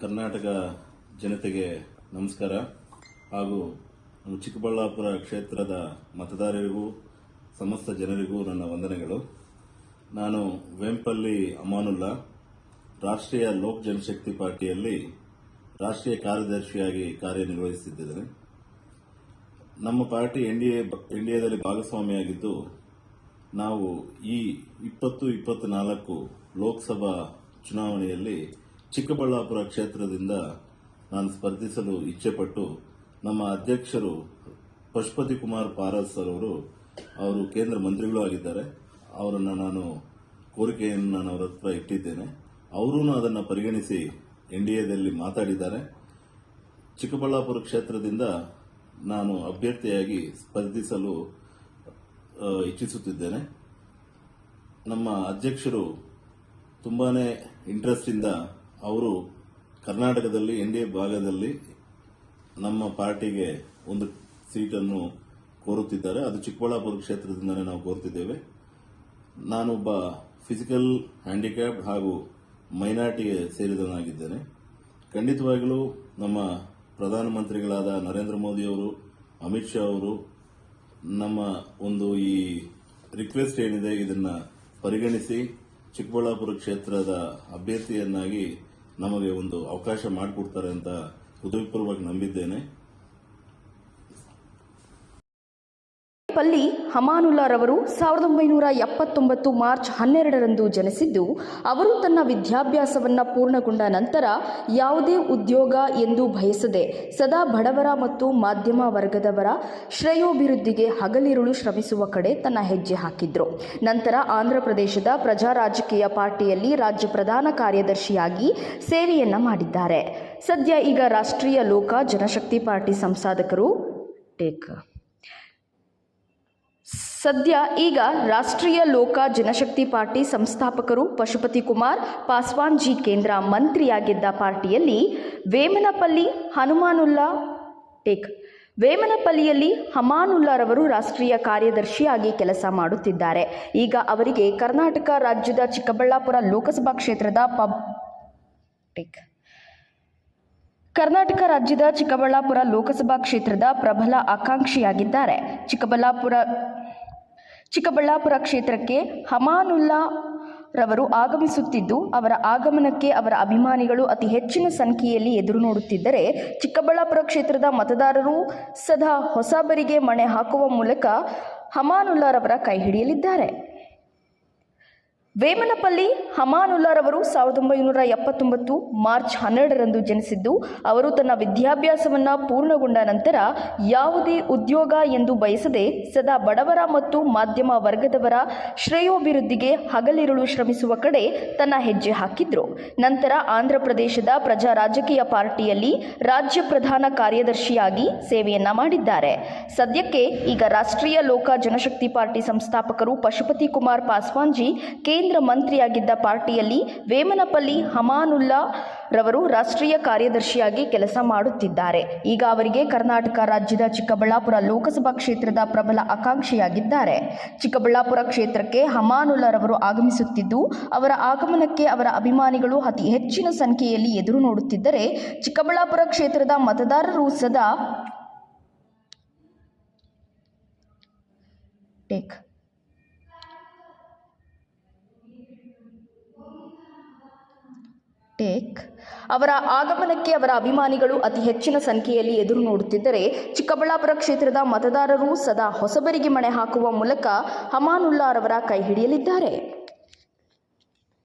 ಕರ್ನಾಟಕ ಜನತೆಗೆ ನಮಸ್ಕಾರ. ಹಾಗೂ ನಮ್ಮ ಚಿಕ್ಕಬಳ್ಳಾಪುರ ಕ್ಷೇತ್ರದ ಮತದಾರರಿಗೂ, ಸಮಸ್ತ ಜನರಿಗೂ ನನ್ನ ವಂದನೆಗಳು. ನಾನು ವೆಂಪಲ್ಲಿ ಅಮಾನುಲ್ಲಾ, ರಾಷ್ಟ್ರೀಯ ಲೋಕ್ ಜನಶಕ್ತಿ ಪಾರ್ಟಿಯಲ್ಲಿ ರಾಷ್ಟ್ರೀಯ ಕಾರ್ಯದರ್ಶಿಯಾಗಿ ಕಾರ್ಯನಿರ್ವಹಿಸುತ್ತಿದ್ದೇನೆ. ನಮ್ಮ ಪಾರ್ಟಿ ಎನ್ಡಿಎ ಎನ್ಡಿಎದಲ್ಲಿ ಭಾಗಸ್ವಾಮಿಯಾಗಿದ್ದು, ನಾವು ಈ ಇಪ್ಪತ್ತು ಇಪ್ಪತ್ನಾಲ್ಕು ಲೋಕಸಭಾ ಚುನಾವಣೆಯಲ್ಲಿ ಚಿಕ್ಕಬಳ್ಳಾಪುರ ಕ್ಷೇತ್ರದಿಂದ ನಾನು ಸ್ಪರ್ಧಿಸಲು ಇಚ್ಛೆಪಟ್ಟು ನಮ್ಮ ಅಧ್ಯಕ್ಷರು ಪಶುಪತಿ ಕುಮಾರ್ ಪಾರಸ್ ಸರ್ ಅವರು ಅವರು ಕೇಂದ್ರ ಮಂತ್ರಿಗಳು ಆಗಿದ್ದಾರೆ. ಅವರನ್ನು ನಾನು ಕೋರಿಕೆಯನ್ನು ನಾನು ಅವರ ಹತ್ರ ಇಟ್ಟಿದ್ದೇನೆ. ಅವರೂ ಅದನ್ನು ಪರಿಗಣಿಸಿ ಎನ್ಡಿಎದಲ್ಲಿ ಮಾತಾಡಿದ್ದಾರೆ. ಚಿಕ್ಕಬಳ್ಳಾಪುರ ಕ್ಷೇತ್ರದಿಂದ ನಾನು ಅಭ್ಯರ್ಥಿಯಾಗಿ ಸ್ಪರ್ಧಿಸಲು ಇಚ್ಛಿಸುತ್ತಿದ್ದೇನೆ. ನಮ್ಮ ಅಧ್ಯಕ್ಷರು ತುಂಬಾ ಇಂಟ್ರೆಸ್ಟ್ ಇಂದ ಅವರು ಕರ್ನಾಟಕದಲ್ಲಿ, ಎನ್ ಭಾಗದಲ್ಲಿ ನಮ್ಮ ಪಾರ್ಟಿಗೆ ಒಂದು ಸೀಟನ್ನು ಕೋರುತ್ತಿದ್ದಾರೆ. ಅದು ಚಿಕ್ಕಬಳ್ಳಾಪುರ ಕ್ಷೇತ್ರದಿಂದಲೇ ನಾವು ಕೋರುತ್ತಿದ್ದೇವೆ. ನಾನೊಬ್ಬ ಫಿಸಿಕಲ್ ಹ್ಯಾಂಡಿಕ್ಯಾಪ್ ಹಾಗೂ ಮೈನಾರಿಟಿಗೆ ಸೇರಿದವನಾಗಿದ್ದೇನೆ. ಖಂಡಿತವಾಗಲೂ ನಮ್ಮ ಪ್ರಧಾನಮಂತ್ರಿಗಳಾದ ನರೇಂದ್ರ ಮೋದಿಯವರು ಅಮಿತ್ ಶಾ ಅವರು ನಮ್ಮ ಒಂದು ಈ ರಿಕ್ವೆಸ್ಟ್ ಏನಿದೆ ಇದನ್ನು ಪರಿಗಣಿಸಿ ಚಿಕ್ಕಬಳ್ಳಾಪುರ ಕ್ಷೇತ್ರದ ಅಭ್ಯರ್ಥಿಯನ್ನಾಗಿ ನಮಗೆ ಒಂದು ಅವಕಾಶ ಮಾಡಿಕೊಡ್ತಾರೆ ಅಂತ ಹೃದಯಪೂರ್ವಕ ನಂಬಿದ್ದೇನೆ. ಪಲ್ಲಿ ಹಮಾನುಲ್ಲಾರವರು ಸಾವಿರದ ಒಂಬೈನೂರ ಎಪ್ಪತ್ತೊಂಬತ್ತು ಮಾರ್ಚ್ ಹನ್ನೆರಡರಂದು ಜನಿಸಿದ್ದು, ಅವರು ತನ್ನ ವಿದ್ಯಾಭ್ಯಾಸವನ್ನು ಪೂರ್ಣಗೊಂಡ ನಂತರ ಯಾವುದೇ ಉದ್ಯೋಗ ಎಂದು ಬಯಸದೆ ಸದಾ ಬಡವರ ಮತ್ತು ಮಾಧ್ಯಮ ವರ್ಗದವರ ಶ್ರೇಯೋಭಿವೃದ್ಧಿಗೆ ಹಗಲಿರುಳು ಶ್ರಮಿಸುವ ಕಡೆ ತನ್ನ ಹೆಜ್ಜೆ ಹಾಕಿದ್ರು. ನಂತರ ಆಂಧ್ರಪ್ರದೇಶದ ಪ್ರಜಾ ರಾಜಕೀಯ ಪಾರ್ಟಿಯಲ್ಲಿ ರಾಜ್ಯ ಪ್ರಧಾನ ಕಾರ್ಯದರ್ಶಿಯಾಗಿ ಸೇವೆಯನ್ನ ಮಾಡಿದ್ದಾರೆ. ಸದ್ಯ ಈಗ ರಾಷ್ಟ್ರೀಯ ಲೋಕ ಜನಶಕ್ತಿ ಪಾರ್ಟಿ ಸಂಸಾಧಕರು ಟೇಕ್ ಸದ್ಯ ಈಗ ರಾಷ್ಟ್ರೀಯ ಲೋಕ ಜನಶಕ್ತಿ ಪಾರ್ಟಿ ಸಂಸ್ಥಾಪಕರು ಪಶುಪತಿ ಕುಮಾರ್ ಪಾಸ್ವಾನ್ಜಿ ಕೇಂದ್ರ ಮಂತ್ರಿಯಾಗಿದ್ದ ಪಾರ್ಟಿಯಲ್ಲಿ ವೇಮನಪಲ್ಲಿ ಹನುಮಾನುಲ್ಲಾ ಟೇಕ್. ವೇಮನಪಲ್ಲಿಯಲ್ಲಿ ಹಮಾನುಲ್ಲಾರವರು ರಾಷ್ಟ್ರೀಯ ಕಾರ್ಯದರ್ಶಿಯಾಗಿ ಕೆಲಸ ಮಾಡುತ್ತಿದ್ದಾರೆ. ಈಗ ಅವರಿಗೆ ಕರ್ನಾಟಕ ರಾಜ್ಯದ ಚಿಕ್ಕಬಳ್ಳಾಪುರ ಲೋಕಸಭಾ ಕ್ಷೇತ್ರದ ಪಬ್ ಟೇಕ್. ಕರ್ನಾಟಕ ರಾಜ್ಯದ ಚಿಕ್ಕಬಳ್ಳಾಪುರ ಲೋಕಸಭಾ ಕ್ಷೇತ್ರದ ಪ್ರಬಲ ಆಕಾಂಕ್ಷಿಯಾಗಿದ್ದಾರೆ. ಚಿಕ್ಕಬಳ್ಳಾಪುರ ಚಿಕ್ಕಬಳ್ಳಾಪುರ ಕ್ಷೇತ್ರಕ್ಕೆ ಹಮಾನುಲ್ಲಾ ರವರು ಆಗಮಿಸುತ್ತಿದ್ದು, ಅವರ ಆಗಮನಕ್ಕೆ ಅವರ ಅಭಿಮಾನಿಗಳು ಅತಿ ಹೆಚ್ಚಿನ ಸಂಖ್ಯೆಯಲ್ಲಿ ಎದುರು ನೋಡುತ್ತಿದ್ದರೆ, ಚಿಕ್ಕಬಳ್ಳಾಪುರ ಕ್ಷೇತ್ರದ ಮತದಾರರು ಸದಾ ಹೊಸಬರಿಗೆ ಮಣೆ ಹಾಕುವ ಮೂಲಕ ಹಮಾನುಲ್ಲಾರವರ ಕೈ ಹಿಡಿಯಲಿದ್ದಾರೆ. ವೇಮನಪಲ್ಲಿ ಹಮಾನುಲ್ಲಾರವರು ಸಾವಿರದ ಒಂಬೈನೂರ ಎಪ್ಪತ್ತೊಂಬತ್ತು ಮಾರ್ಚ್ ಹನ್ನೆರಡರಂದು ಜನಿಸಿದ್ದು, ಅವರು ತನ್ನ ವಿದ್ಯಾಭ್ಯಾಸವನ್ನು ಪೂರ್ಣಗೊಂಡ ನಂತರ ಯಾವುದೇ ಉದ್ಯೋಗ ಎಂದು ಬಯಸದೆ ಸದಾ ಬಡವರ ಮತ್ತು ಮಾಧ್ಯಮ ವರ್ಗದವರ ಶ್ರೇಯೋಭಿವೃದ್ಧಿಗೆ ಹಗಲಿರುಳು ಶ್ರಮಿಸುವ ಕಡೆ ತನ್ನ ಹೆಜ್ಜೆ ಹಾಕಿದ್ರು. ನಂತರ ಆಂಧ್ರಪ್ರದೇಶದ ಪ್ರಜಾ ರಾಜಕೀಯ ಪಾರ್ಟಿಯಲ್ಲಿ ರಾಜ್ಯ ಪ್ರಧಾನ ಕಾರ್ಯದರ್ಶಿಯಾಗಿ ಸೇವೆಯನ್ನ ಮಾಡಿದ್ದಾರೆ. ಸದ್ಯಕ್ಕೆ ಈಗ ರಾಷ್ಟ್ರೀಯ ಲೋಕ ಜನಶಕ್ತಿ ಪಾರ್ಟಿ ಸಂಸ್ಥಾಪಕರು ಪಶುಪತಿ ಕುಮಾರ್ ಪಾಸ್ವಾನ್ಜಿ, ಕೇಂದ್ರ ಮಂತ್ರಿಯಾಗಿದ್ದ ಪಾರ್ಟಿಯಲ್ಲಿ ವೇಮನಪಲ್ಲಿ ಹಮಾನುಲ್ಲಾ ರವರು ರಾಷ್ಟ್ರೀಯ ಕಾರ್ಯದರ್ಶಿಯಾಗಿ ಕೆಲಸ ಮಾಡುತ್ತಿದ್ದಾರೆ. ಈಗ ಅವರಿಗೆ ಕರ್ನಾಟಕ ರಾಜ್ಯದ ಚಿಕ್ಕಬಳ್ಳಾಪುರ ಲೋಕಸಭಾ ಕ್ಷೇತ್ರದ ಪ್ರಬಲ ಆಕಾಂಕ್ಷಿಯಾಗಿದ್ದಾರೆ. ಚಿಕ್ಕಬಳ್ಳಾಪುರ ಕ್ಷೇತ್ರಕ್ಕೆ ಹಮಾನುಲ್ಲಾ ರವರು ಆಗಮಿಸುತ್ತಿದ್ದು, ಅವರ ಆಗಮನಕ್ಕೆ ಅವರ ಅಭಿಮಾನಿಗಳು ಅತಿ ಹೆಚ್ಚಿನ ಸಂಖ್ಯೆಯಲ್ಲಿ ಎದುರು ನೋಡುತ್ತಿದ್ದರೆ, ಚಿಕ್ಕಬಳ್ಳಾಪುರ ಕ್ಷೇತ್ರದ ಮತದಾರರು ಸದಾ ಟೇಕ್ ಟೇಕ್. ಅವರ ಆಗಮನಕ್ಕೆ ಅವರ ಅಭಿಮಾನಿಗಳು ಅತಿ ಹೆಚ್ಚಿನ ಸಂಖ್ಯೆಯಲ್ಲಿ ಎದುರು ನೋಡುತ್ತಿದ್ದರೆ ಚಿಕ್ಕಬಳ್ಳಾಪುರ ಕ್ಷೇತ್ರದ ಮತದಾರರು ಸದಾ ಹೊಸಬರಿಗೆ ಮಣೆ ಹಾಕುವ ಮೂಲಕ ಹಮಾನುಲ್ಲಾ ರವರ ಕೈ ಹಿಡಿಯಲಿದ್ದಾರೆ.